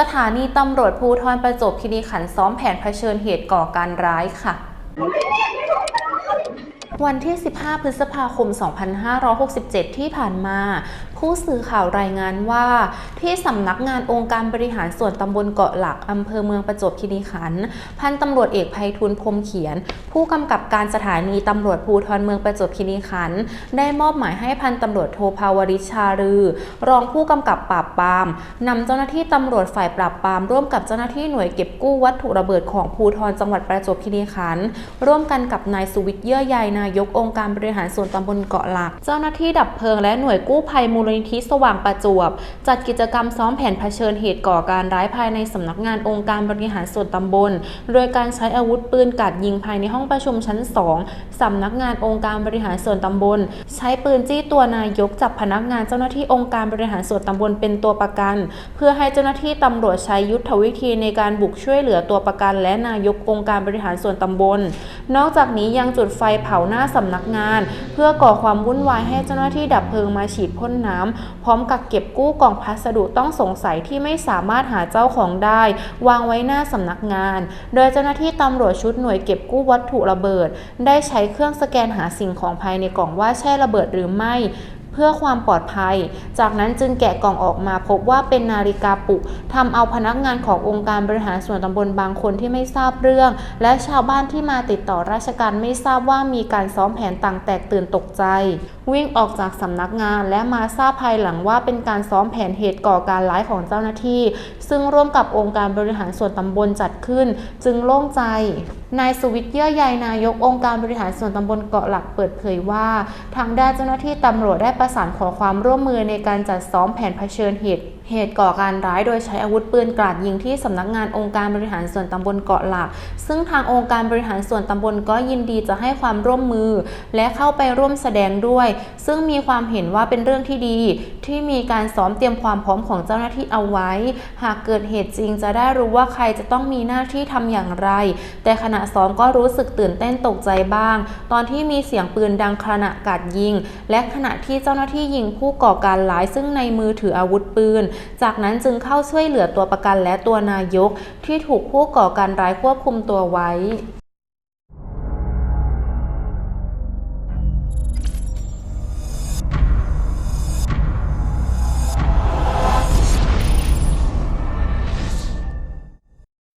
สถานีตำรวจภูทรประจวบคีรีขันธ์ซ้อมแผนเผชิญเหตุก่อการร้ายค่ะ วันที่ 15 พฤษภาคม 2567 ที่ผ่านมา ผู้สื่อข่าวรายงานว่า ที่สำนักงานองค์การบริหารส่วนตำบลเกาะหลักอำเภอเมืองประจวบคีรีขันธ์พันตำรวจเอกภัยทูลพรมเขียน ผู้กำกับการสถานีตำรวจภูธรเมืองประจวบคีรีขันธ์ได้มอบหมายให้พันตำรวจโทภาวริชารือ รองผู้กำกับปราบปรามนำเจ้าหน้าที่ตำรวจฝ่ายปราบปรามร่วมกับเจ้าหน้าที่หน่วยเก็บกู้วัตถุระเบิดของภูธรจังหวัดประจวบคีรีขันธ์ร่วมกันกับนายสุวิทย์เยื่อใยนายยกองค์การบริหารส่วนตำบลเกาะหลัก เจ้าหน้าที่ดับเพลิงและหน่วยกู้ภัยมูลนิธิสว่างประจวบ จัดกิจกรรมซ้อมแผนเผชิญเหตุก่อการร้ายภายในสำนักงานองค์การบริหารส่วนตำบล โดยการใช้อาวุธปืนกราดยิงภายในห้องประชุมชั้น 2สำนักงานองค์การบริหารส่วนตำบล ใช้ปืนจี้ตัวนายกจับพนักงานเจ้าหน้าที่องค์การบริหารส่วนตำบลเป็นตัวประกัน เพื่อให้เจ้าหน้าที่ตำรวจใช้ยุทธวิธีในการบุกช่วยเหลือตัวประกัน และนายกองค์การบริหารส่วนตำบล นอกจากนี้ยังจุดไฟเผาหน้าาสำนักงาน เพื่อก่อความวุ่นวายให้เจ้าหน้าที่ดับเพลิงมาฉีดพ่นน้ำพร้อมกับเก็บกู้กล่องพัสดุต้องสงสัยที่ไม่สามารถหาเจ้าของได้ วางไว้หน้าสำนักงาน โดยเจ้าหน้าที่ตำรวจชุดหน่วยเก็บกู้วัตถุระเบิด ได้ใช้เครื่องสแกนหาสิ่งของภายในกล่องว่าใช่ระเบิดหรือไม่ พื่อความปลอดภัย จากนั้นจึงแกะกล่องออกมาพบว่าเป็นนาฬิกาปลุกทำเอาพนักงานขององค์การบริหารส่วนตำบลบางคนที่ไม่ทราบเรื่อง และชาวบ้านที่มาติดต่อราชการไม่ทราบว่ามีการซ้อมแผนต่างแตกตื่นตกใจ วิ่งออกจากสำนักงานและมาทราบภายหลังว่าเป็นการซ้อมแผนเหตุก่อการร้ายของเจ้าหน้าที่ ซึ่งร่วมกับองค์การบริหารส่วนตำบลจัดขึ้น จึงโล่งใจนายสุวิทย์เยื่อใยนายกองค์การบริหารส่วนตำบลเกาะหลักเปิดเผยว่า ทางด้านเจ้าหน้าที่ตำรวจได้ประสานขอความร่วมมือในการจัดซ้อมแผนเผชิญเหตุ เหตุก่อการร้ายโดยใช้อาวุธปืนกราดยิงที่สำนักงานองค์การบริหารส่วนตำบลเกาะหลัก ซึ่งทางองค์การบริหารส่วนตำบลก็ยินดีจะให้ความร่วมมือ และเข้าไปร่วมแสดงด้วย ซึ่งมีความเห็นว่าเป็นเรื่องที่ดี ที่มีการซ้อมเตรียมความพร้อมของเจ้าหน้าที่เอาไว้ หากเกิดเหตุจริงจะได้รู้ว่าใครจะต้องมีหน้าที่ทำอย่างไร แต่ขณะซ้อมก็รู้สึกตื่นเต้นตกใจบ้าง ตอนที่มีเสียงปืนดังขณะกราดยิง และขณะที่เจ้าหน้าที่ยิงผู้ก่อการร้ายซึ่งในมือถืออาวุธปืนจากนั้นจึงเข้าช่วยเหลือตัวประกันและตัวนายกที่ถูกผู้ก่อการร้ายควบคุมตัวไว้